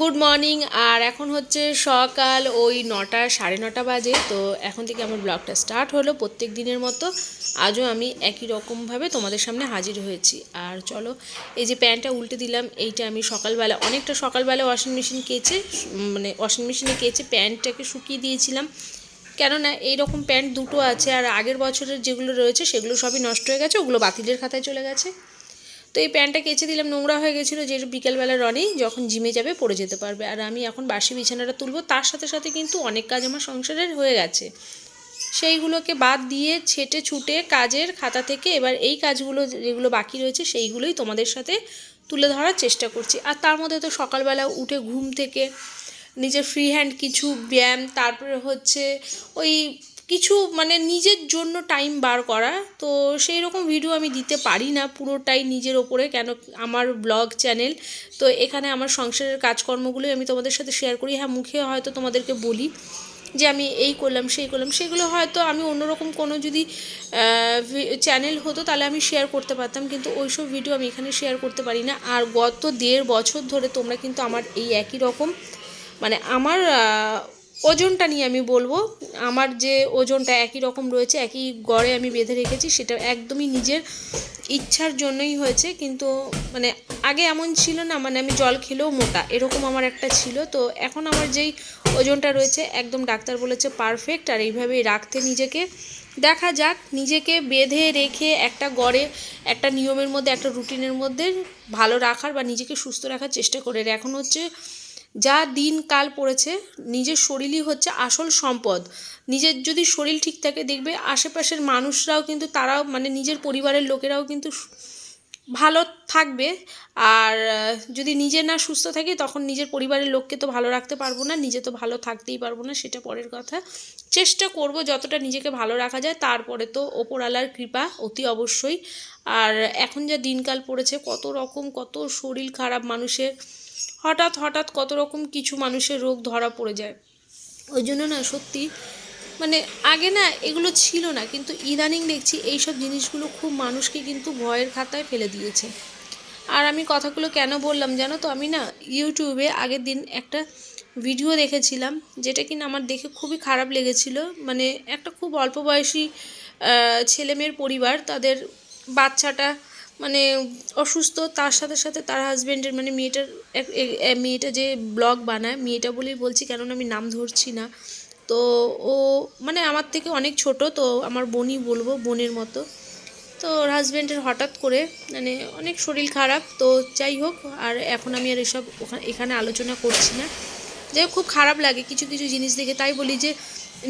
Good morning, আর এখন হচ্ছে সকাল ওই নটা, সাড়ে নটা বাজে, তো এখন থেকে আমার ব্লগটা স্টার্ট হলো প্রত্যেক দিনের মতো। আজও আমি একই রকমভাবে তোমাদের সামনে হাজির হয়েছি। আর চলো, এই যে প্যান্টটা উল্টে দিলাম, এইটা আমি সকালবেলা, অনেকটা সকালবেলা ওয়াশিং মেশিন কেচে মানে ওয়াশিং মেশিনে কেচে প্যান্টটাকে শুকিয়ে দিয়েছিলাম। কেননা এইরকম প্যান্ট দুটো আছে, আর আগের বছরের যেগুলো রয়েছে সেগুলো সবই নষ্ট হয়ে গেছে, ওগুলো বাতিলের খাতায় চলে গেছে। তো এই প্যান্টটা কেচে দিলাম, নোংরা হয়ে গেছিল যে বিকেলবেলা রনি যখন জিমে যাবে পড়ে যেতে পারবে। আর আমি এখন বাসি বিছানাটা তুলবো, তার সাথে সাথে কিন্তু অনেক কাজ আমার সংসারের হয়ে গেছে। সেইগুলোকে বাদ দিয়ে ছেটে ছুটে কাজের খাতা থেকে এবার এই কাজগুলো যেগুলো বাকি রয়েছে সেইগুলোই তোমাদের সাথে তুলে ধরার চেষ্টা করছি। আর তার মধ্যে তো সকালবেলা উঠে ঘুম থেকে নিজের ফ্রি হ্যান্ড কিছু ব্যায়াম, তারপরে হচ্ছে ওই কিছু মানে নিজের জন্য টাইম বার করা। তো সেই রকম ভিডিও আমি দিতে পারি না, পুরোটাই নিজের ওপরে, কেন আমার ব্লগ চ্যানেল তো এখানে আমার সংসারের কাজকর্মগুলোই আমি তোমাদের সাথে শেয়ার করি। হ্যাঁ মুখে হয়তো তোমাদেরকে বলি যে আমি এই করলাম, সেই করলাম। সেগুলো হয়তো আমি অন্যরকম কোনো যদি চ্যানেল হতো তাহলে আমি শেয়ার করতে পারতাম। কিন্তু ওইসব ভিডিও আমি এখানে শেয়ার করতে পারি না। আর গত দেড় বছর ধরে তোমরা কিন্তু আমার এই একই রকম। মানে আমার ওজনটা নিয়ে আমি বলব। আমার যে ওজনটা একই রকম রয়েছে, একই গড়ে আমি বেঁধে রেখেছি, সেটা একদমই নিজের ইচ্ছার জন্যই হয়েছে। কিন্তু মানে আগে এমন ছিল না মানে আমি জল খেলেও মোটা, এরকম আমার একটা ছিল। তো এখন আমার যেই ওজনটা রয়েছে, একদম ডাক্তার বলেছে পারফেক্ট আর এইভাবেই রাখতে নিজেকে। দেখা যাক, নিজেকে বেঁধে রেখে একটা গড়ে, একটা নিয়মের মধ্যে, একটা রুটিনের মধ্যে ভালো রাখার বা নিজেকে সুস্থ রাখার চেষ্টা করে এখন হচ্ছে যা দিন কাল পড়েছে, নিজের শরীরই হচ্ছে আসল সম্পদ। নিজের যদি শরীর ঠিক থাকে, দেখবে আশেপাশের মানুষরাও কিন্তু তারাও মানে নিজের পরিবারের লোকেরাও কিন্তু ভালো থাকবে। আর যদি নিজে না সুস্থ থাকে, তখন নিজের পরিবারের লোককে তো ভালো রাখতে পারব না, নিজে তো ভালো থাকতেই পারব না, সেটা পরের কথা। চেষ্টা করব যতটা নিজেকে ভালো রাখা যায়, তারপরে তো ওপরওয়ালার কৃপা অতি অবশ্যই। আর এখন যা দিনকাল পড়েছে, কত রকম, কত শরীর খারাপ মানুষের হঠাৎ হঠাৎ কত রকম কিছু মানুষের রোগ ধরা পড়ে যায়। ওই জন্য না সত্যি মানে আগে না এগুলো ছিল না, কিন্তু ইদানিং দেখছি এইসব জিনিসগুলো খুব মানুষকে কিন্তু ভয়ের খাতায় ফেলে দিয়েছে। আর আমি কথাগুলো কেন বললাম জানো তো? আমি না ইউটিউবে আগের দিন একটা ভিডিও দেখেছিলাম, যেটা কিনা আমার দেখে খুবই খারাপ লেগেছিল। মানে একটা খুব অল্প বয়সী ছেলেমেয়ের পরিবার, তাদের বাচ্চাটা মানে অসুস্থ, তার সাথে সাথে তার হাজব্যান্ডের মানে মেয়েটার মেয়েটা যে ব্লগ বানায়, মেয়েটা বলেই বলছি, কেননা আমি নাম ধরছি না। তো ও মানে আমার থেকে অনেক ছোট, তো আমার বোনই বলব, বোনের মতো। তো ওর হাজব্যান্ডের হঠাৎ করে মানে অনেক শরীর খারাপ, তো যাই হোক, আর এখন আমি আর এসব ওখানে এখানে আলোচনা করছি না। যাই খুব খারাপ লাগে কিছু কিছু জিনিস দেখে। তাই বলি যে,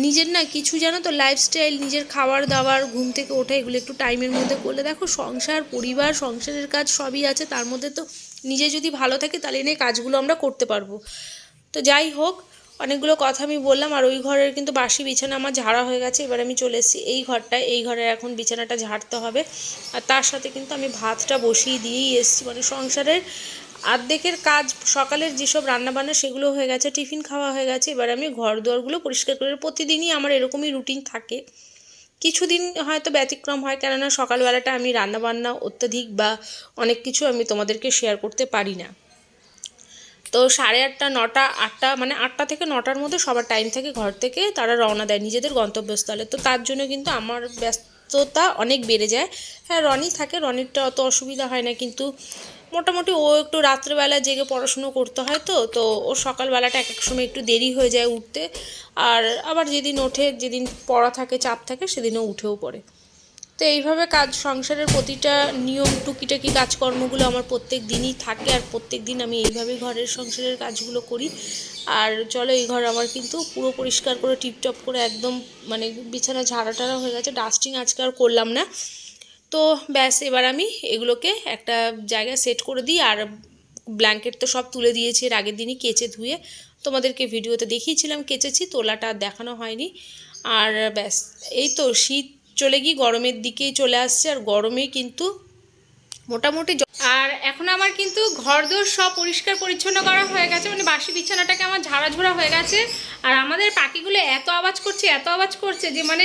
নিজের না কিছু জানো তো লাইফস্টাইল নিজের খাবার দাবার ঘুম থেকে ওঠা, এগুলো একটু টাইমের মধ্যে করলে দেখো সংসার, পরিবার, সংসারের কাজ সবই আছে। তার মধ্যে তো নিজে যদি ভালো থাকে, তাহলে নিয়ে কাজগুলো আমরা করতে পারব। তো যাই হোক, অনেকগুলো কথা আমি বললাম, আর ওই ঘরের কিন্তু বাসি বিছানা আমার ঝাড়া হয়ে গেছে। এবার আমি চলে এসেছি এই ঘরটায়। এই ঘরের এখন বিছানাটা ঝাড়তে হবে। আর তার সাথে কিন্তু আমি ভাতটা বসিয়ে দিয়েই এসেছি। মানে সংসারের আর্ধেকের কাজ, সকালের যেসব রান্নাবান্না সেগুলো হয়ে গেছে, টিফিন খাওয়া হয়ে গেছে, এবার আমি ঘর দুয়ারগুলো পরিষ্কার করে, প্রতিদিনই আমার এরকমই রুটিন থাকে। কিছুদিন হয়তো ব্যতিক্রম হয়, কেননা সকালবেলাটা আমি রান্নাবান্না অত্যাধিক বা অনেক কিছু আমি তোমাদেরকে শেয়ার করতে পারি না। তো সাড়ে আটটা, নটা, আটটা মানে আটটা থেকে নটার মধ্যে সবার টাইম থাকে ঘর থেকে, তারা রওনা দেয় নিজেদের গন্তব্যস্থলে। তো তার জন্য কিন্তু আমার ব্যস্ততা অনেক বেড়ে যায়। হ্যাঁ রনি থাকে, রনিরটা অত অসুবিধা হয় না, কিন্তু মোটামুটি ও একটু রাত্রেবেলা জেগে পড়াশুনো করতে হয় তো তো ও সকালবেলাটা এক এক সময় একটু দেরি হয়ে যায় উঠতে। আর আবার যেদিন ওঠে, যেদিন পড়া থাকে, চাপ থাকে, সেদিনও উঠেও পড়ে। তো এইভাবে কাজ, সংসারের প্রতিটা নিয়ম, টুকিটাকি কাজকর্মগুলো আমার প্রত্যেক দিনই থাকে, আর প্রত্যেক দিন আমি এইভাবে ঘরের সংসারের কাজগুলো করি। আর চলো এই ঘর আমার কিন্তু পুরো পরিষ্কার করে টিপটপ করে একদম মানে বিছানা ঝাড়া টাড়া হয়ে গেছে ডাস্টিং আজকে আর করলাম না। তো ব্যাস, এবার আমি এগুলোকে একটা জায়গায় সেট করে দিই আর ব্ল্যাঙ্কেট তো সব তুলে দিয়েছি, এর আগের দিনই কেচে ধুয়ে তোমাদেরকে ভিডিওতে দেখিয়েছিলাম, কেচেছি, তোলাটা দেখানো হয়নি। আর ব্যাস, এই তো শীত চলে গিয়ে গরমের দিকেই চলে আসছে, আর গরমে কিন্তু মোটামুটি আর এখন আমার কিন্তু ঘরদোর সব পরিষ্কার পরিচ্ছন্ন করা হয়ে গেছে মানে বাসি বিছানাটাকে আমার ঝাড়াঝোড়া হয়ে গেছে। আর আমাদের পাখিগুলো এত আওয়াজ করছে, এত আওয়াজ করছে যে মানে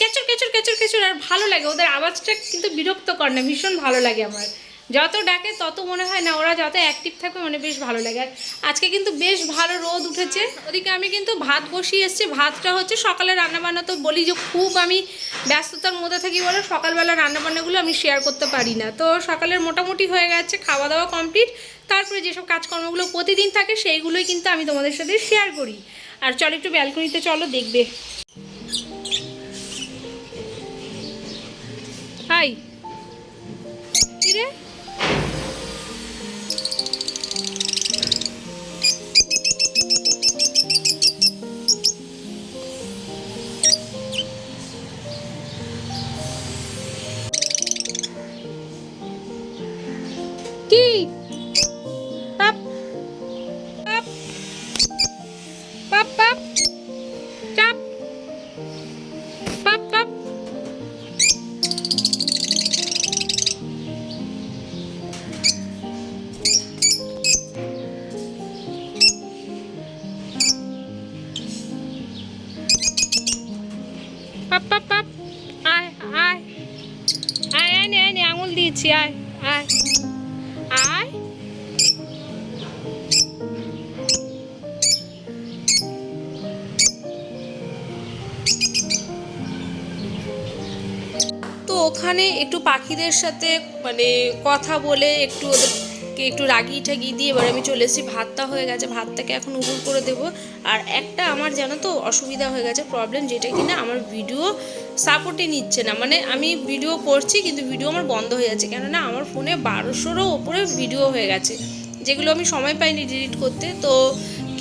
কেচর কেচর কেচর কেচর, আর ভালো লাগে। ওদের আওয়াজটা কিন্তু বিরক্ত কর না, ভীষণ ভালো লাগে আমার। যত ডাকে তত মনে হয় না, ওরা যত অ্যাক্টিভ থাকবে মানে বেশ ভালো লাগে। আজকে কিন্তু বেশ ভালো রোদ উঠেছে। ওদিকে আমি কিন্তু ভাত বসিয়ে এসেছি। ভাতটা হচ্ছে সকালে রান্নাবান্না তো বলি যে খুব আমি ব্যস্ততার মধ্যে থাকি বলে সকালবেলা রান্নাবান্নাগুলো আমি শেয়ার করতে পারি না। তো সকালের মোটামুটি হয়ে গেছে খাওয়া দাওয়া কমপ্লিট তারপরে যেসব কাজকর্মগুলো প্রতিদিন থাকে সেইগুলোই কিন্তু আমি তোমাদের সাথে শেয়ার করি। আর চলো একটু ব্যালকনিতে চলো, দেখবে। হাই কি কি? পাপ পাপ পাপ পাপ চাপ। পাপ পাপ পাপ পাপ আয় আয়। আয় আয় আয়, আঙুল দিয়েছি, আয়। পাখিদের সাথে মানে কথা বলে একটু ওদেরকে একটু রাগিয়ে ঠাগিয়ে দিয়ে এবার আমি চলে এসেছি। ভাতটা হয়ে গেছে, ভাতটাকে এখন উবুর করে দেবো। আর একটা আমার জানো তো অসুবিধা হয়ে গেছে প্রবলেম যেটা কিনা আমার ভিডিও সাপোর্টই নিচ্ছে না। মানে আমি ভিডিও করছি কিন্তু ভিডিও আমার বন্ধ হয়ে যাচ্ছে। কেননা আমার ফোনে বারোশোরও ওপরে ভিডিও হয়ে গেছে। যেগুলো আমি সময় পাইনি ডিলিট করতে, তো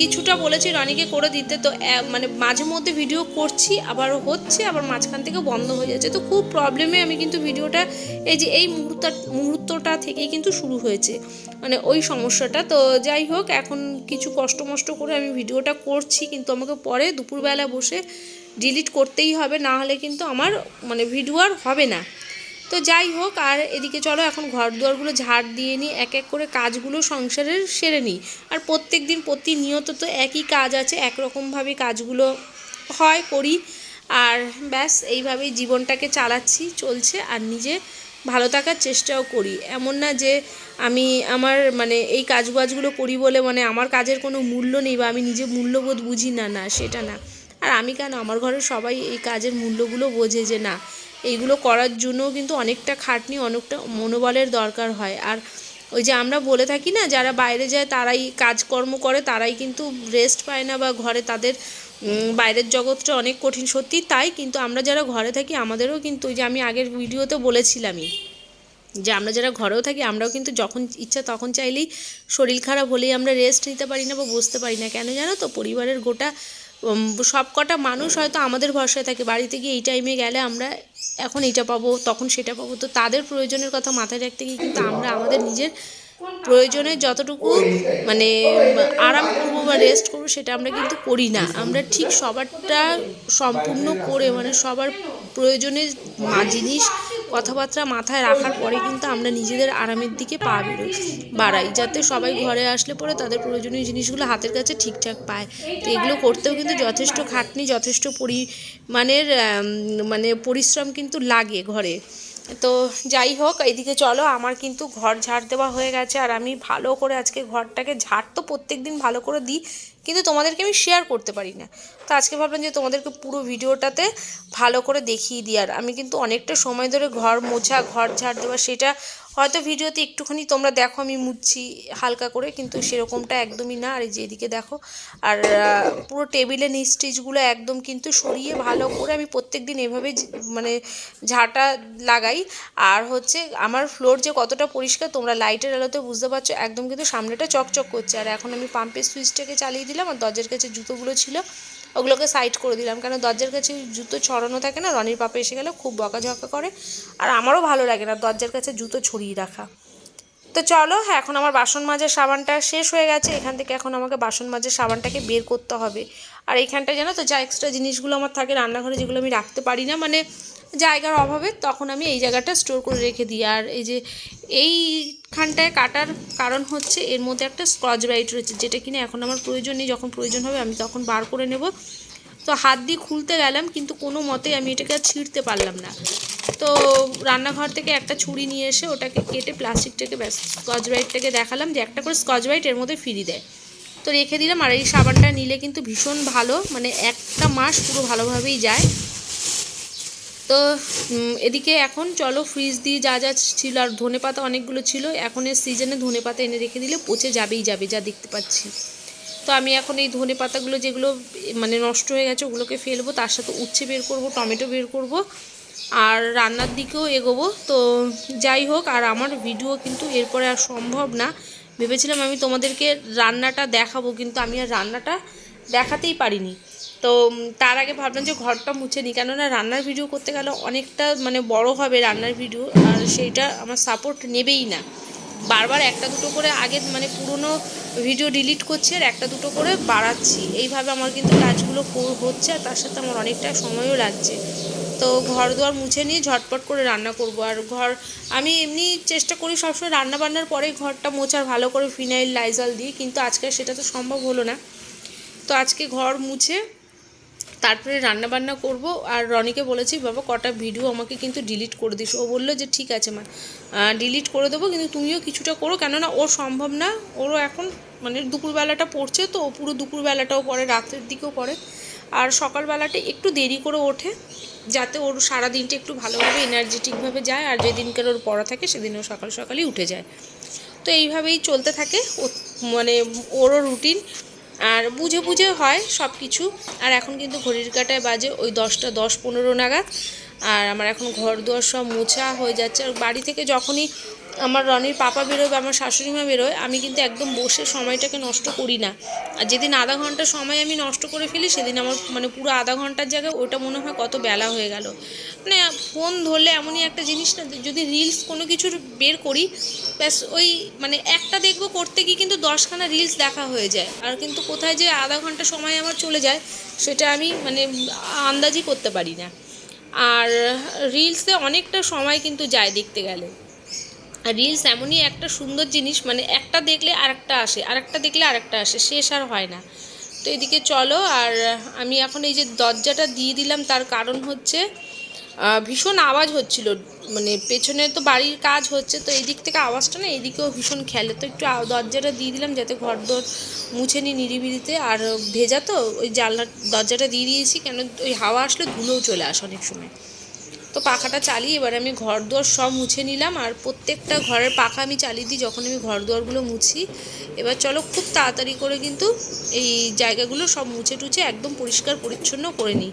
কিছুটা বলেছি রনিকে করে দিতে, তো মানে মাঝে মধ্যে ভিডিও করছি আবার হচ্ছে, আবার মাঝখান থেকে বন্ধ হয়ে যাচ্ছে। তো খুব প্রবলেমে আমি কিন্তু ভিডিওটা এই যে এই মুহূর্ত, মুহূর্তটা থেকেই কিন্তু শুরু হয়েছে মানে ওই সমস্যাটা। তো যাই হোক, এখন কিছু কষ্ট মষ্ট করে আমি ভিডিওটা করছি, কিন্তু আমাকে পরে দুপুরবেলা বসে ডিলিট করতেই হবে, না হলে কিন্তু আমার মানে ভিডিও আর হবে না। তো যাই হোক, আর এদিকে চলো, এখন ঘর দুয়ারগুলো ঝাড় দিয়ে নিই এক এক করে কাজগুলো সংসারের সেরে নিই। আর প্রত্যেক দিন প্রতিনিয়ত তো একই কাজ আছে, একরকমভাবে কাজগুলো হয়, করি। আর ব্যাস, এইভাবেই জীবনটাকে চালাচ্ছি, চলছে। আর নিজে ভালো থাকার চেষ্টাও করি। এমন না যে আমি আমার মানে এই কাজ বাজগুলো করি বলে মানে আমার কাজের কোনো মূল্য নেই বা আমি নিজে মূল্যবোধ বুঝি না না, সেটা না। আর আমি কেন, আমার ঘরের সবাই এই কাজের মূল্যগুলো বোঝে যে না এইগুলো করার জন্যও কিন্তু অনেকটা খাটনি, অনেকটা মনোবলের দরকার হয়। আর ওই যে আমরা বলে থাকি না, যারা বাইরে যায় তারাই কাজকর্ম করে, তারাই কিন্তু রেস্ট পায় না বা ঘরে তাদের বাইরের জগৎটা অনেক কঠিন। সত্যি তাই, কিন্তু আমরা যারা ঘরে থাকি আমাদেরও কিন্তু ওই যে আমি আগের ভিডিওতে বলেছিলামই, যে আমরা যারা ঘরেও থাকি আমরাও কিন্তু যখন ইচ্ছা তখন চাইলেই শরীর খারাপ হলেই আমরা রেস্ট নিতে পারি না বা বসতে পারি না। কেন জানো তো? পরিবারের গোটা সব কটা মানুষ হয়তো আমাদের ভরসায় থাকে। বাড়িতে গিয়ে এই টাইমে গেলে আমরা এখন এটা পাবো, তখন সেটা পাবো। তো তাদের প্রয়োজনের কথা মাথায় রাখতে গিয়ে কিন্তু আমরা আমাদের নিজের প্রয়োজনে যতটুকু মানে আরাম করব বা রেস্ট করব সেটা আমরা কিন্তু করি না। আমরা ঠিক সবারটা সম্পূর্ণ করে মানে সবার প্রয়োজনে জিনিস কথাবার্তা মাথায় রাখার পরে কিন্তু আমরা নিজেদের আরামের দিকে পা বেরোই। বাড়াই যাতে সবাই ঘরে আসলে পরে তাদের প্রয়োজনীয় জিনিসগুলো হাতের কাছে ঠিকঠাক পায়। তো এগুলো করতেও কিন্তু যথেষ্ট খাটনি যথেষ্ট পরিমাণের মানে পরিশ্রম কিন্তু লাগে ঘরে। তো যাই হোক এইদিকে চলো, আমার কিন্তু ঘর ঝাড় দেওয়া হয়ে গেছে। আর আমি ভালো করে আজকে ঘরটাকে ঝাড় তো প্রত্যেক দিন ভালো করে দিই, কিন্তু তোমাদেরকে আমি শেয়ার করতে পারি না। তো আজকে ভাবলাম যে তোমাদেরকে পুরো ভিডিওটাতে ভালো করে দেখিয়ে দিই। আর আমি কিন্তু অনেকটা সময় ধরে ঘর মোছা, ঘর ঝাড় দেওয়া, সেটা হয়তো ভিডিওতে একটুখানি তোমরা দেখো, আমি মুছছি হালকা করে, কিন্তু সেরকমটা একদমই না। আর যেদিকে দেখো, আর পুরো টেবিলে নিচ টিচগুলো একদম কিন্তু সরিয়ে ভালো করে আমি প্রত্যেক দিন এভাবে মানে ঝাঁটা লাগাই। আর হচ্ছে আমার ফ্লোর যে কতটা পরিষ্কার, তোমরা লাইটের আলোতে বুঝতে পারছ, একদম কিন্তু সামনেটা চকচক করছে। আর এখন আমি পাম্পের সুইচটাকে চালিয়ে দিলাম, আর দরজার কাছে জুতোগুলো ছিল। ওগুলোকে সাইড করে দিলাম। কেন দরজার কাছে জুতো ছড়ানো থাকে না, রনির পাপে এসে গেলে, খুব বকাঝকা করে। আর আমারও ভালো লাগে না দরজার কাছে জুতো ছড়িয়ে রাখা। তো চলো হ্যাঁ এখন আমার বাসন মাজার সাবানটা শেষ হয়ে গেছে। এখান থেকে এখন আমাকে বাসন মাজার সাবানটাকে বের করতে হবে। আর এইখানটা জানো তো, যা এক্সট্রা জিনিসগুলো আমার থাকে রান্নাঘরে, যেগুলো আমি রাখতে পারি না মানে জায়গার অভাবে, তখন আমি এই জায়গাটা স্টোর করে রেখে দিই। আর এই যে এইখানটায় কাটার কারণ হচ্ছে, এর মধ্যে একটা স্কচ ব্রাইট রয়েছে, যেটা কিনা এখন আমার প্রয়োজন নেই, যখন প্রয়োজন হবে আমি তখন বার করে নেব। তো হাত দিয়ে খুলতে গেলাম, কিন্তু কোনো মতে আমি এটাকে আর ছিঁড়তে পারলাম না। তো রান্নাঘর থেকে একটা ছুরি নিয়ে এসে ওটাকে কেটে প্লাস্টিকটাকে ব্যাস স্কচ ব্রাইটটাকে দেখালাম যে একটা করে স্কচ ব্রাইট এর মধ্যে ফিরি দেয়। তো রেখে দিলাম আর এই সাবানটা নিলে কিন্তু ভীষণ ভালো মানে একটা মাস পুরো ভালোভাবেই যায়। তো এদিকে এখন চলো ফ্রিজ দিয়ে যা যা ছিল আর ধনে পাতা অনেকগুলো ছিল, এখন এর সিজনে ধনে পাতা এনে রেখে দিলে পচে যাবেই যাবে, যা দেখতে পাচ্ছি। তো আমি এখন এই ধনে পাতাগুলো যেগুলো মানে নষ্ট হয়ে গেছে, ওগুলোকে ফেলব, তার সাথে উচ্ছে বের করব, টমেটো বের করব, আর রান্নার দিকেও এগোবো। তো যাই হোক, আর আমার ভিডিও কিন্তু এরপরে আর সম্ভব না। ভেবেছিলাম আমি তোমাদেরকে রান্নাটা দেখাবো, কিন্তু আমি আর রান্নাটা দেখাতেই পারিনি। তো তার আগে ভাবলাম যে ঘরটা মুছে নিই, কেননা রান্নার ভিডিও করতে গেলে অনেকটা মানে বড় হবে রান্নার ভিডিও, আর সেইটা আমার সাপোর্ট নেবেই না। বারবার একটা দুটো করে আগে মানে পুরনো ভিডিও ডিলিট করছি আর একটা দুটো করে বাড়াচ্ছি। এইভাবে আমার কিন্তু কাজগুলো হচ্ছে আর তার সাথে আমার অনেকটা সময়ও লাগছে। তো ঘর দুয়ার মুছে নিয়ে ঝটপট করে রান্না করব। আর ঘর আমি এমনি চেষ্টা করি সবসময় রান্না বান্নার পরে ঘরটা মোছার ভালো করে ফিনাইল, লাইজল দিয়ে, কিন্তু আজকে সেটা তো সম্ভব হলো না। তো আজকে ঘর মুছে তারপরে রান্না বান্না করব। আর রনিকে বলেছি, বাবা, কটা ভিডিও আমাকে কিন্তু ডিলিট করে দিস। ও বলল যে, ঠিক আছে মা ডিলিট করে দেবো, কিন্তু তুমিও কিছুটা করো। কেননা ওর সম্ভব না, ওরও এখন মানে দুপুরবেলাটা পড়ছে তো, ও পুরো দুপুরবেলাটাও পড়ে রাত্রের দিকেও পড়ে। আর সকালবেলাটা একটু দেরি করে ওঠে, যাতে ওর সারা দিনটা একটু ভালোভাবে এনার্জেটিকভাবে যায়, আর যেদিনকার ওর পড়া থাকে সেদিন ও সকাল সকালই উঠে যায়। তো এইভাবেই চলতে থাকে। মানে ওরও রুটিন আর বুঝে বুঝে হয় সব কিছু আর এখন কিন্তু ঘড়ির কাটায় বাজে ওই দশটা, দশ পনেরো নাগাদ। আর আমার এখন ঘর দুয়ার সব মোছা হয়ে যাচ্ছে। আর বাড়ি থেকে যখনই আমার রনির পাপা বেরোয় বা আমার শাশুড়ি মা বেরোয়, আমি কিন্তু একদম বসে সময়টাকে নষ্ট করি না। আর যেদিন আধা ঘণ্টা সময় আমি নষ্ট করে ফেলি, সেদিন আমার মানে পুরো আধা ঘণ্টার জায়গায় ওটা মনে হয় কত বেলা হয়ে গেল। মানে ফোন ধরলে এমনই একটা জিনিস না, যদি রিলস কোনো কিছুর বের করি, ব্যাস ওই মানে একটা দেখব করতে গিয়ে কিন্তু দশখানা রিলস দেখা হয়ে যায়। আর কিন্তু কোথায় যে আধা ঘণ্টা সময় আমার চলে যায়, সেটা আমি মানে আন্দাজই করতে পারি না। আর রিলসে অনেকটা সময় কিন্তু যায় দেখতে গেলে। আর রিলস এমনই একটা সুন্দর জিনিস মানে একটা দেখলে আরেকটা আসে, আরেকটা দেখলে আরেকটা আসে, শেষ আর হয় না। তো এদিকে চলো, আর আমি এখন এই যে দরজাটা দিয়ে দিলাম, তার কারণ হচ্ছে ভীষণ আওয়াজ হচ্ছিল। মানে পেছনে তো বাড়ির কাজ হচ্ছে, তো এই দিক থেকে আওয়াজটা না এদিকেও ভীষণ খেলে। তো একটু দরজাটা দিয়ে দিলাম, যাতে ঘর দর মুছে নিই নিরিবিলিতে। আর ভেজা তো, ওই জানলা দরজাটা দিয়ে দিয়েছি, কেন ওই হাওয়া আসলে ধুলোও চলে আসে অনেক সময়। তো পাখাটা চালিয়ে এবার আমি ঘর দুয়ার সব মুছে নিলাম আর প্রত্যেকটা ঘরের পাখা আমি চালিয়ে দিই যখন আমি ঘর দুয়ারগুলো মুছি। এবার চলো খুব তাড়াতাড়ি করে কিন্তু এই জায়গাগুলো সব মুছে টুছে একদম পরিষ্কার পরিচ্ছন্ন করে নিই।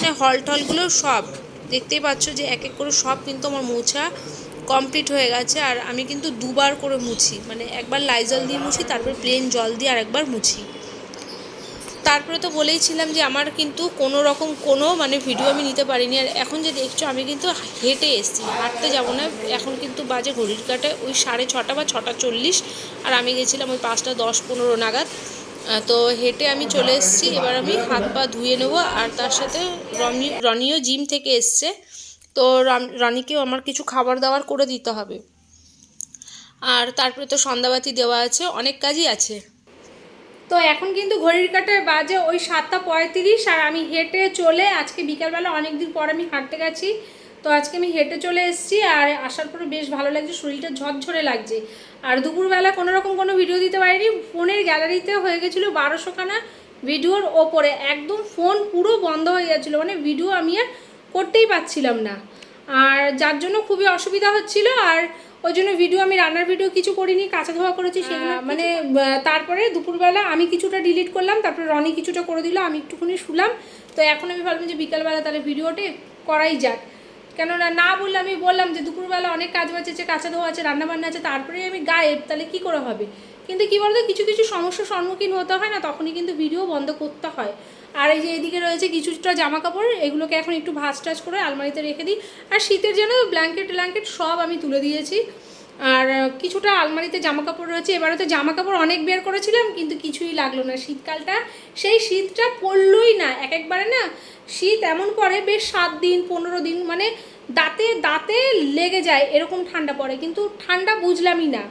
হ্যাঁ হল টলগুলো সব, দেখতেই পাচ্ছ যে এক এক করে সব কিন্তু আমার মোছা কমপ্লিট হয়ে গেছে আর আমি কিন্তু দুবার করে মুছি। মানে একবার লাইজল দিয়ে মুছি, তারপর প্লেন জল দিয়ে আর একবার মুছি। তারপরে তো বলেইছিলাম যে আমার কিন্তু কোনো রকম কোনো মানে ভিডিও আমি নিতে পারিনি। আর এখন যে দেখছ, আমি কিন্তু হেঁটে এসেছি, হাঁটতে যাব না। এখন কিন্তু বাজে ঘড়ির কাটায় ওই সাড়ে ছটা বা ছটা চল্লিশ। আর আমি গেছিলাম ওই পাঁচটা দশ পনেরো নাগাদ। তো হেঁটে আমি চলে এসেছি। এবার আমি হাত পা ধুয়ে নেব। আর তার সাথে রনি, রনিও জিম থেকে এসছে। তো রনিকেও আমার কিছু খাবার দাবার করে দিতে হবে। আর তারপরে তো সন্ধ্যাবাতি দেওয়া আছে, অনেক কাজই আছে। তো এখন কিন্তু ঘড়ির কাটায় বাজে ওই সাতটা পঁয়ত্রিশ আর আমি হেঁটে চলে আজকে বিকালবেলা অনেক দিন পর আমি হাঁটতে গেছি। তো আজকে আমি হেঁটে চলে এসেছি আর আসার পরে বেশ ভালো লাগছে, শরীরটা ঝরঝরে লাগছে। আর দুপুরবেলা কোনো রকম কোনো ভিডিও দিতে পারিনি, ফোনের গ্যালারিতে হয়ে গেছিল বারোশোখানা ভিডিওর ওপরে। একদম ফোন পুরো বন্ধ হয়ে যাচ্ছিল মানে ভিডিও আমি আর করতেই পারছিলাম না। আর যার জন্য খুবই অসুবিধা হচ্ছিল আর ওই জন্য ভিডিও আমি রান্নার ভিডিও কিছু করিনি কাঁচা ধোয়া করেছি সেগুলো মানে তারপরে দুপুরবেলা আমি কিছুটা ডিলিট করলাম তারপরে রনি কিছুটা করে দিল আমি একটুখানি শুলাম। তো এখন আমি ভাবলাম যে বিকালবেলা তাহলে ভিডিওটা করাই যাক। কেননা না বললে আমি বললাম যে দুপুরবেলা অনেক কাজ বাজ আছে কাঁচা ধোয়া আছে রান্না বান্না আছে তারপরে আমি গায়েব তাহলে কি করে হবে? কিন্তু কী বলতো কিছু কিছু সমস্যার সম্মুখীন হতে হয় না তখনই কিন্তু ভিডিও বন্ধ করতে হয়। আর এই যে এদিকে রয়েছে কিছুটা জামা কাপড় এগুলোকে এখন একটু ভাজ টাজ করে আলমারিতে রেখে দিই। আর শীতের জন্য ব্ল্যাঙ্কেট ট্ল্যাঙ্কেট সব আমি তুলে দিয়েছি। আর কিছুটা আলমারিতে জামা কাপড় রয়েছে। এবারে তো জামা কাপড় অনেক বের করেছিলাম, কিন্তু কিছুই লাগল না শীতকালটা। সেই শীতটা পড়লই না এক একবারে না শীত এমন পড়ে, বেশ সাত দিন, পনেরো দিন মানে দাঁতে দাঁতে লেগে যায়, এরকম ঠান্ডা পড়ে। কিন্তু ঠান্ডা বুঝলামই না।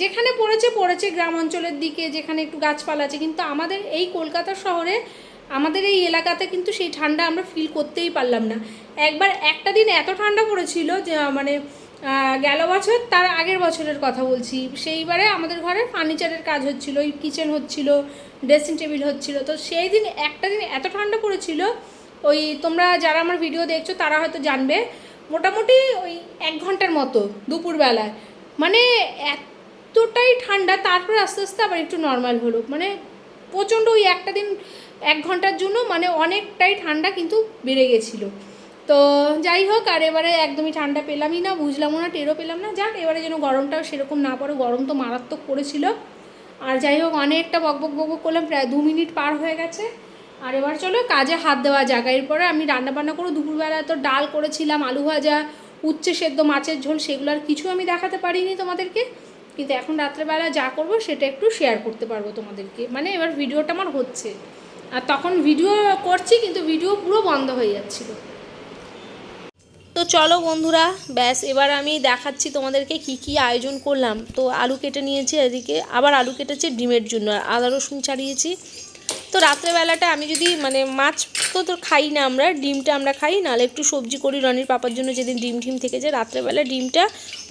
যেখানে পড়েছে পড়েছে গ্রাম অঞ্চলের দিকে, যেখানে একটু গাছপালা আছে। কিন্তু আমাদের এই কলকাতা শহরে, আমাদের এই এলাকাতে কিন্তু সেই ঠান্ডা আমরা ফিল করতেই পারলাম না। একবার একটা দিন এত ঠান্ডা পড়েছিল যে মানে গেল বছর, তার আগের বছরের কথা বলছি। সেইবারে আমাদের ঘরে ফার্নিচারের কাজ হচ্ছিল ওই কিচেন হচ্ছিল ড্রেসিং টেবিল হচ্ছিল। তো সেই দিন, একটা দিন এত ঠান্ডা পড়েছিল, ওই তোমরা যারা আমার ভিডিও দেখছ, তারা হয়তো জানবে। মোটামুটি ওই এক ঘণ্টার মতো, দুপুরবেলায়। মানে এতটাই ঠান্ডা, তারপর আস্তে আস্তে আবার একটু নর্মাল হলো। মানে প্রচণ্ড ওই একটা দিন, এক ঘণ্টার জন্য মানে অনেকটাই ঠান্ডা কিন্তু বেড়ে গেছিল। তো যাই হোক, আর এবারে একদমই ঠান্ডা পেলামই না, বুঝলামও না, টেরও পেলাম না। যাক, এবারে যেন গরমটাও সেরকম না পড়ে গরম তো মারাত্মক পড়েছিল। আর যাই হোক, অনেকটা বকবক বকবক করলাম, প্রায় দু মিনিট পার হয়ে গেছে। আর এবার চলো, কাজে হাত দেওয়া যাক। এরপরে আমি রান্না বান্না করে দুপুরবেলা তো ডাল করেছিলাম, আলু ভাজা উচ্ছে সেদ্ধ মাছের ঝোল সেগুলো আর কিছু আমি দেখাতে পারিনি তোমাদেরকে। কিন্তু এখন রাত্রেবেলা যা করব সেটা একটু শেয়ার করতে পারব তোমাদেরকে। মানে এবার ভিডিওটা আমার হচ্ছে। আর তখন ভিডিও করছি, কিন্তু ভিডিও পুরো বন্ধ হয়ে যাচ্ছিল। তো চলো বন্ধুরা, ব্যাস, এবার আমি দেখাচ্ছি তোমাদেরকে কি কি আয়োজন করলাম। তো আলু কেটে নিয়েছি এদিকে, আবার আলু কেটেছি ডিমের জন্য। আর আদা রসুন ছাড়িয়েছি। তো রাত্রেবেলাটা আমি যদি মানে মাছ তো তো খাই না আমরা, ডিমটা আমরা খাই, নাহলে একটু সবজি করি রনির পাপার জন্য, যেদিন ডিম টিম থেকে যায়, রাত্রেবেলা ডিমটা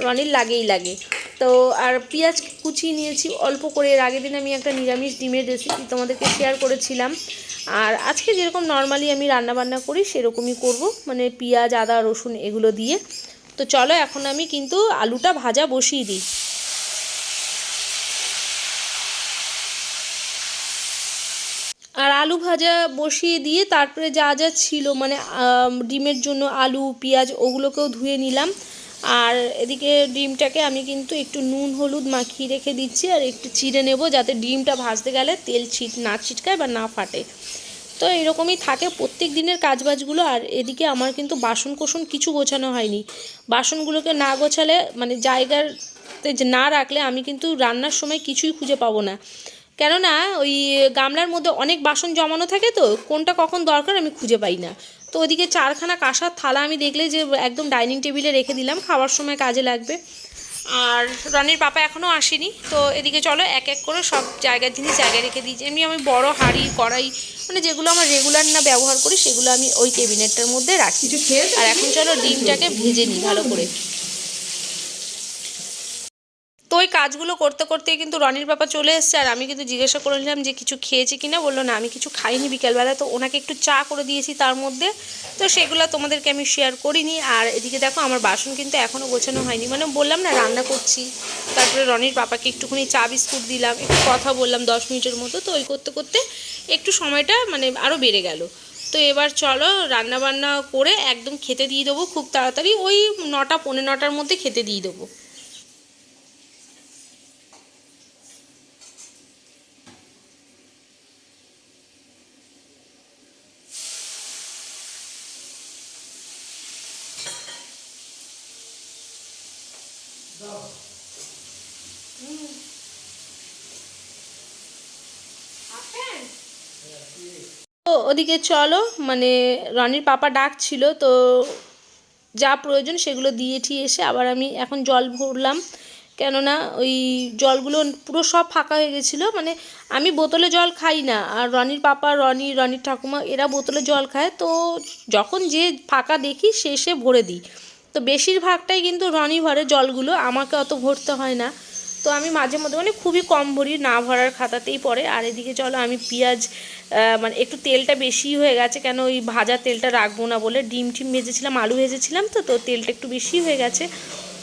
রনির লাগেই লাগে। তো আর পেঁয়াজ কুচিয়ে নিয়েছি, অল্প করে, এর আগের দিন আমি একটা নিরামিষ ডিমের রেসিপি তোমাদেরকে শেয়ার করেছিলাম। আর আজকে যেরকম নর্মালি আমি রান্না বান্না করি, সেরকমই করব মানে পেঁয়াজ, আদা, রসুন, এগুলো দিয়ে। তো চলো, এখন আমি কিন্তু আলুটা ভাজা বসিয়ে দিই। আর আলু ভাজা বসিয়ে দিয়ে তারপরে যা যা ছিল মানে ডিমের জন্য আলু, পেঁয়াজ, ওগুলোকেও ধুয়ে নিলাম। আর এদিকে ডিমটাকে আমি কিন্তু একটু নুন, হলুদ মাখিয়ে রেখে দিচ্ছি আর একটু চিড়ে নেব যাতে ডিমটা ভাজতে গেলে তেল ছিট, না ছিটকায় বা না ফাটে। তো এরকমই থাকে প্রত্যেক দিনের কাজবাজগুলো আর এদিকে আমার কিন্তু বাসন কোসন কিছু গোছানো হয়নি। বাসনগুলোকে না গোছালে মানে জায়গাতে না রাখলে আমি কিন্তু রান্নার সময় কিছুই খুঁজে পাবো না। কেননা ওই গামলার মধ্যে অনেক বাসন জমানো থাকে তো কোনটা কখন দরকার আমি খুঁজে পাই না। তো ওদিকে চারখানা কাঁসার থালা আমি দেখলে যে একদম ডাইনিং টেবিলে রেখে দিলাম খাওয়ার সময় কাজে লাগবে। আর রনির পাপা এখনও আসেনি তো এদিকে চলো এক এক করে সব জায়গার জিনিস জায়গায় রেখে দিয়েছি এমনি আমি বড় হাঁড়ি কড়াই মানে যেগুলো আমার রেগুলার না ব্যবহার করি সেগুলো আমি ওই ক্যাবিনেটটার মধ্যে রাখি। আর এখন চলো ডিমটাকে ভেজে নিই ভালো করে। তো ওই কাজগুলো করতে করতেই কিন্তু রনির বাবা চলে এসছে, আর আমি কিন্তু জিজ্ঞাসা করে নিলাম যে কিছু খেয়েছে কি না বলল, না, আমি কিছু খাইনি বিকেলবেলা তো ওনাকে একটু চা করে দিয়েছি তার মধ্যে। তো সেগুলো তোমাদেরকে আমি শেয়ার করিনি। আর এদিকে দেখো, আমার বাসন কিন্তু এখনও গোছানো হয়নি। মানে বললাম না, রান্না করছি। তারপরে রনির পাপাকে একটুখানি চা বিস্কুট দিলাম, একটু কথা বললাম দশ মিনিটের মতো। তো ওই করতে করতে একটু সময়টা মানে আরও বেড়ে গেল। তো এবার চলো রান্না বান্না করে একদম খেতে দিয়ে দেবো খুব তাড়াতাড়ি। ওই নটা, পৌনে নটার মধ্যে খেতে দিয়ে দেবো তো ওদিকে চলো মানে রনির পাপা ডাকছিল, তো যা প্রয়োজন সেগুলো দিয়ে ঠিয়ে এসে আবার আমি এখন জল ভরলাম। কেননা ওই জলগুলো পুরো সব ফাঁকা হয়ে গেছিল মানে আমি বোতলে জল খাই না, আর রনির পাপা, রনি, রনির ঠাকুমা এরা বোতলে জল খায়, তো যখন যে ফাঁকা দেখি সে সে ভরে দিই। তো বেশিরভাগটাই কিন্তু রনি ভরে জলগুলো, আমাকে অত ভরতে হয় না। তো আমি মাঝে মধ্যে মানে খুবই কম ভরি না ভরার খাতাতেই পড়ে। আর এদিকে চলো আমি পেঁয়াজ মানে একটু তেলটা বেশি হয়ে গেছে কেন ওই ভাজা তেলটা রাখব না বলে। ডিম টিম ভেজেছিলাম, আলু ভেজেছিলাম তো তো তেলটা একটু বেশি হয়ে গেছে।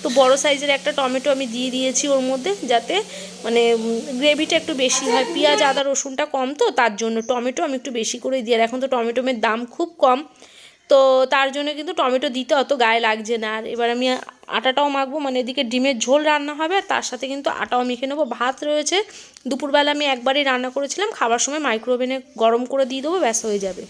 তো বড় সাইজের একটা টমেটো আমি দিয়ে দিয়েছি ওর মধ্যে যাতে মানে গ্রেভিটা একটু বেশি হয়। পেঁয়াজ, আদা, রসুনটা কম তো, তার জন্য টমেটো আমি একটু বেশি করে দিই। আর এখন তো টমেটোমের দাম খুব কম। তো তার জন্য কিন্তু টমেটো দিতে অত গায়ে লাগছে না। আর এবার আমি আটাটাও মাখবো মানে এদিকে ডিমের ঝোল রান্না হবে আর তার সাথে কিন্তু আটাও মেখে নেব। ভাত রয়েছে, দুপুরবেলা আমি একবারই রান্না করেছিলাম, খাবার সময় মাইক্রোওভেনে গরম করে দিয়ে দেবো, ব্যাস হয়ে যাবে।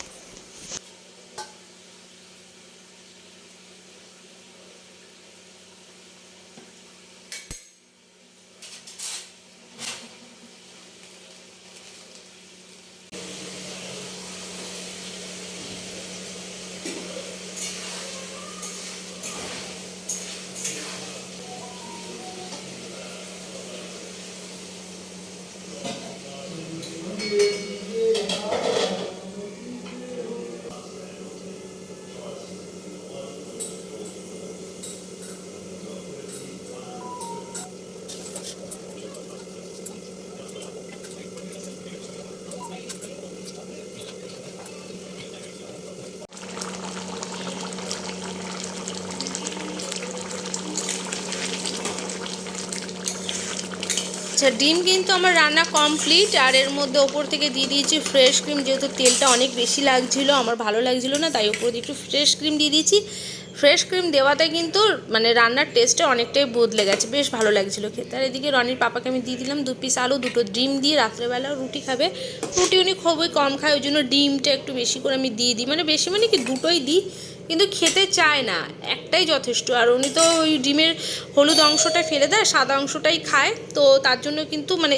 আচ্ছা ডিম কিন্তু আমার রান্না কমপ্লিট আর এর মধ্যে ওপর থেকে দিয়ে দিয়েছি ফ্রেশ ক্রিম যেহেতু তেলটা অনেক বেশি লাগছিল, আমার ভালো লাগছিল না, তাই ওপর দিয়ে একটু ফ্রেশ ক্রিম দিয়ে দিয়েছি। ফ্রেশ ক্রিম দেওয়াতে কিন্তু মানে রান্নার টেস্টটা অনেকটাই বদলে গেছে, বেশ ভালো লাগছিল খেতে। আর এদিকে রনির পাপাকে আমি দিয়ে দিলাম দু পিস আলু, দুটো ডিম দিয়ে রাত্রেবেলা রুটি খাবে। রুটি উনি খুবই কম খায়, ওই জন্য ডিমটা একটু বেশি করে আমি দিয়ে দিই মানে বেশি মানে কি দুটোই দিই। কিন্তু খেতে চায় না, একটাই যথেষ্ট। আর উনি তো ওই ডিমের হলুদ অংশটা ফেলে দেয়, সাদা অংশটাই খায়। তো তার জন্য কিন্তু মানে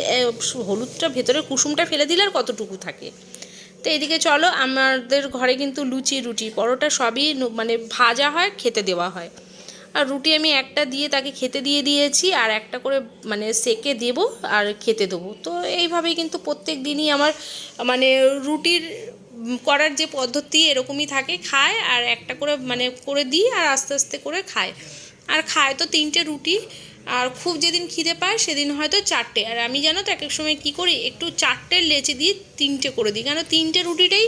হলুদটা ভেতরে কুসুমটা ফেলে দিলে আর কতটুকু থাকে? তো এদিকে চলো, আমাদের ঘরে কিন্তু লুচি, রুটি, পরোটা সবই মানে ভাজা হয়, খেতে দেওয়া হয়। আর রুটি আমি একটা দিয়ে তাকে খেতে দিয়ে দিয়েছি, আর একটা করে মানে সেকে দেব আর খেতে দেবো। তো এইভাবেই কিন্তু প্রত্যেক দিনই আমার মানে রুটির করার যে পদ্ধতি এরকমই থাকে, খায় আর একটা করে মানে করে দিই আর আস্তে আস্তে করে খায়। আর খায় তো তিনটে রুটি, আর খুব যেদিন খিদে পায় সেদিন হয়তো চারটে। আর আমি জানো তো এক এক সময় কী করি, একটু চারটে লেচে দিয়ে তিনটে করে দিই। কেন তিনটে রুটিটাই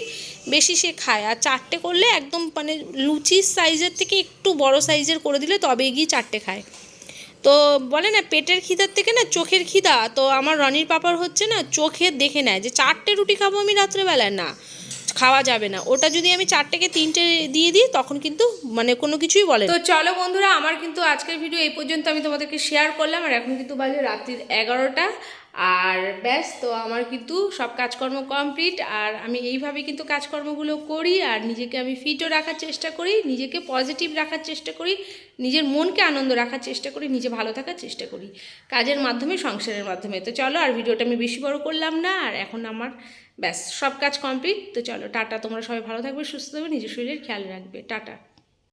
বেশি সে খায়। আর চারটে করলে একদম মানে লুচির সাইজের থেকে একটু বড় সাইজের করে দিলে তবে গিয়ে চারটে খায়। তো বলে না, পেটের খিদার থেকে না চোখের খিদা। তো আমার রনির পাপার হচ্ছে না, চোখে দেখে নেয় যে চারটে রুটি খাব আমি রাত্রেবেলায়। না খাওয়া যাবে না। ওটা যদি আমি চারটেকে তিনটে দিয়ে দিই, তখন কিন্তু মানে কোনো কিছুই বলে তো চলো বন্ধুরা, আমার কিন্তু আজকের ভিডিও এই পর্যন্ত। আমি তোমাদেরকে শেয়ার করলাম, আর এখন কিন্তু বাজে রাত্রির এগারোটা। আর ব্যাস, তো আমার কিন্তু সব কাজকর্ম কমপ্লিট আর আমি এইভাবে কিন্তু কাজকর্মগুলো করি, আর নিজেকে আমি ফিটও রাখার চেষ্টা করি, নিজেকে পজিটিভ রাখার চেষ্টা করি, নিজের মনকে আনন্দ রাখার চেষ্টা করি, নিজে ভালো থাকার চেষ্টা করি, কাজের মাধ্যমে, সংসারের মাধ্যমে। তো চলো, আর ভিডিওটা আমি বেশি বড় করলাম না, আর এখন আমার ব্যাস, সব কাজ কমপ্লিট তো চলো, টাটা, তোমরা সবাই ভালো থাকবে, সুস্থ থাকবে, নিজের শরীরের খেয়াল রাখবে, টাটা।